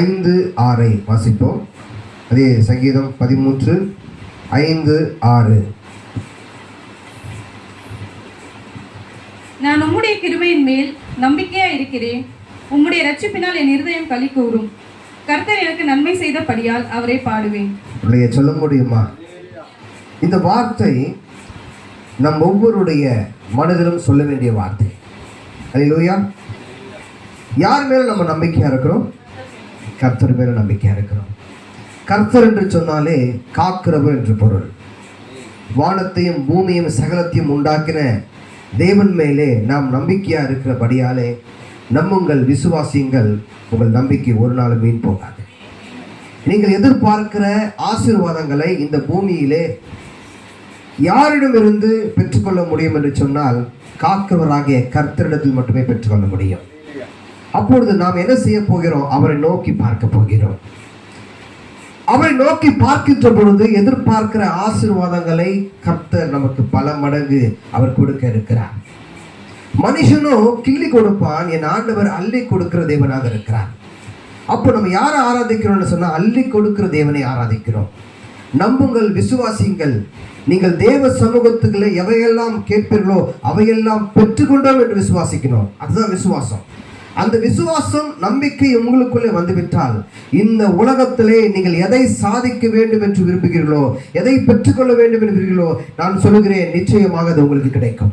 ஐந்து ஆறை வாசிப்போம். அதே சங்கீதம் பதிமூன்று ஐந்து ஆறு. நான் உம்முடைய கிருபையின் மேல் நம்பிக்கையா இருக்கிறேன். உம்முடைய ரட்சிப்பினால் என் இருதயம் களி கூறும் கர்த்தர் எனக்கு நன்மை செய்தபடியால் அவரை பாடுவேன். பிள்ளைய சொல்ல முடியுமா? இந்த வார்த்தை நம் ஒவ்வொருடைய மனதிலும் சொல்ல வேண்டிய வார்த்தை. அல்லேலூயா யார் மேல நம்ம நம்பிக்கையா இருக்கிறோம்? கர்த்தர் மேல நம்பிக்கையாக இருக்கிறோம். கர்த்தர் என்று சொன்னாலே காக்கிறவர் என்று பொருள். வானத்தையும் பூமியையும் சகலத்தையும் உண்டாக்கின தேவன் மேலே நாம் நம்பிக்கையாக இருக்கிறபடியாலே நம்புங்கள் விசுவாசியுங்கள். உங்கள் நம்பிக்கை ஒரு நாள் மீன் போகாது. நீங்கள் எதிர்பார்க்கிற ஆசீர்வாதங்களை இந்த பூமியிலே யாரிடமிருந்து பெற்றுக்கொள்ள முடியும் என்று சொன்னால் காக்கிறவராகிய கர்த்தரிடத்தில் மட்டுமே பெற்றுக்கொள்ள முடியும். அப்பொழுது நாம் என்ன செய்ய போகிறோம்? அவரை நோக்கி பார்க்க போகிறோம். அவரை நோக்கி பார்க்கின்ற பொழுது எதிர்பார்க்கிற ஆசீர்வாதங்களை கர்த்தர் நமக்கு பல மடங்கு அவர் கொடுக்க இருக்கிறார். மனுஷனும் கிள்ளி கொடுப்பான் என் ஆண்டவர் அள்ளி கொடுக்கிற தேவனாக இருக்கிறார். அப்போ நம்ம யாரை ஆராதிக்கிறோம்னு சொன்னால் அள்ளி கொடுக்கிற தேவனை ஆராதிக்கிறோம். நம்புங்கள் விசுவாசியுங்கள். நீங்கள் தேவ சமூகத்துக்களை எவையெல்லாம் கேட்பீர்களோ அவையெல்லாம் பெற்றுக்கொண்டோம் என்று விசுவாசிக்கணும். அதுதான் விசுவாசம். அந்த விசுவாசம் நம்பிக்கை உங்களுக்குள்ளே வந்துவிட்டால் இந்த உலகத்திலே நீங்கள் எதை சாதிக்க வேண்டும் என்று விரும்புகிறீர்களோ எதை பெற்றுக்கொள்ள வேண்டும் என்று விரும்புகிறீர்களோ நான் சொல்லுகிறேன் நிச்சயமாக அது உங்களுக்கு கிடைக்கும்.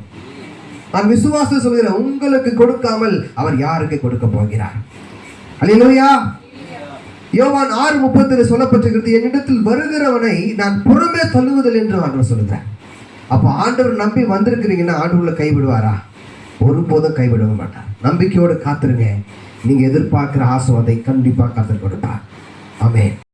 நான் விசுவாசம் சொல்கிறேன் உங்களுக்கு கொடுக்காமல் அவர் யாருக்கு கொடுக்க போகிறார்? அல்லையா யோவான் ஆறு முப்பத்தில் சொல்லப்பட்டிருக்கிறது என்னிடத்தில் வருகிறவனை நான் புறமே தள்ளுவதில் என்று ஆண்டவர் சொல்லுகிறேன் அப்போ ஆண்டவர் நம்பி வந்திருக்கிறீங்கன்னா ஆண்டவர்களை கைவிடுவாரா? ஒருபோதும் கைவிடவே மாட்டார். நம்பிக்கையோடு காத்துருங்க. நீங்கள் எதிர்பார்க்குற ஆசை அதை கண்டிப்பாக கற்றுக் கொடுப்பார். ஆமே